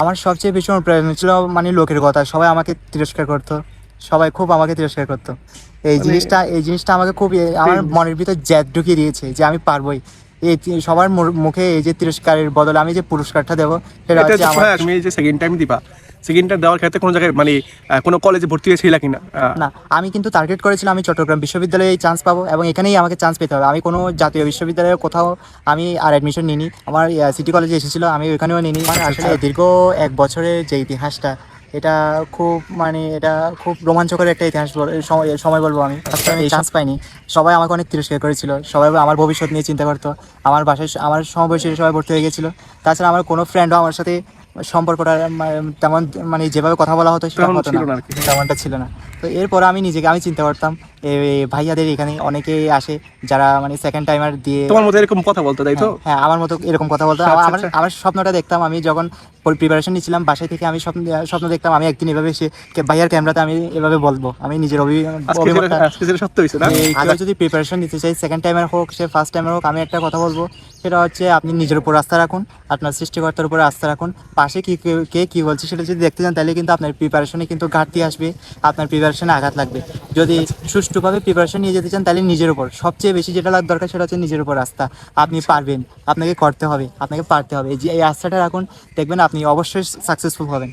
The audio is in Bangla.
আমার সবচেয়ে বেশি অনুপ্রেরণা ছিল মানে লোকের কথা। সবাই আমাকে তিরস্কার করতো। সবাই খুব আমাকে তিরস্কার করতো। এই মানে- জিনিসটা এই জিনিসটা আমাকে খুব আমার মনের ভিতর জ্যাদ ঢুকিয়ে দিয়েছে যে আমি পারবোই। এই সবার মুখে এই যে তিরস্কারের বদলে আমি যে পুরস্কারটা দেবো সেটা হচ্ছে হচ্ছে আমার তুমি এই যে সেকেন্ড টাইম দিবা সেকেন্ড টাইম দেওয়ার ক্ষেত্রে কোনো জায়গায় মানে কোনো কলেজে ভর্তি হয়েছিল কিনা? আহ, না আমি কিন্তু টার্গেট করেছিলাম আমি চট্টগ্রাম বিশ্ববিদ্যালয়ে চান্স পাবো এবং এখানেই আমাকে চান্স পেতে হবে। আমি কোনো জাতীয় বিশ্ববিদ্যালয়ে কোথাও আমি আর অ্যাডমিশন নিইনি। আমার সিটি কলেজে এসেছিল আমি ওইখানেও নিইনি। আমার আসলে দীর্ঘ এক বছরের যে ইতিহাসটা এটা খুব মানে এটা খুব রোমাঞ্চকর একটা ইতিহাস সময় বলব আমি। আমি চান্স পাইনি। সবাই আমাকে অনেক তিরস্কার করেছিল। সবাই আমার ভবিষ্যৎ নিয়ে চিন্তা করতো। আমার বাসায় আমার সমবয়সী সবাই ভর্তি হয়ে গেছিল। তাছাড়া আমার কোনো ফ্রেন্ডও আমার সাথে সম্পর্কটা মা- তেমন মানে যেভাবে কথা বলা হতো সেটা হতো না। তেমনটা ছিল না তো এরপর আমি নিজেকে আমি চিনতে এ ভাইয়াদের এখানে অনেকেই আসে যারা মানে সেকেন্ড টাইমার দিয়ে তোমার মতো এরকম কথা বলতো তাই তো হ্যাঁ, হ্যাঁ আমার মতো এরকম কথা বলতো আচ্ছা, আমার আমার- আচ্ছা। আমার স্বপ্নটা দেখতাম আমি যখন প্রিপারেশন নিচ্ছিলাম বাসায় থেকে আমি স্বপ্ন স্বপ্ন দেখতাম আমি একদিন এভাবে সে ভাইয়ার ক্যামেরাতে আমি এভাবে বলব। আমি নিজের আগে যদি প্রিপারেশন নিতে চাই সেকেন্ড টাইমের হোক সে ফার্স্ট টাইমের হোক আমি একটা কথা বলব। সেটা হচ্ছে আপনি নিজের উপর আস্থা রাখুন আপনার সৃষ্টিকর্তার উপর আস্থা রাখুন। পাশে কি কে- কে বলছে সেটা যদি দেখতে চান তাহলে কিন্তু আপনার প্রিপারেশনে কিন্তু ঘাটতি আসবে আপনার প্রিপারেশনে আঘাত লাগবে। যদি সুষ্ঠুভাবে প্রিপারেশন নিয়ে যেতে চান তাহলে নিজের উপর। সবচেয়ে বেশি যেটা লাগ দরকার সেটা হচ্ছে নিজের উপর আস্থা। আপনি পারবেন আপনাকে করতে হবে আপনাকে পারতে হবে। এই যে এই আস্থাটা রাখুন দেখবেন আপনি অবশ্যই সাকসেসফুল হবেন।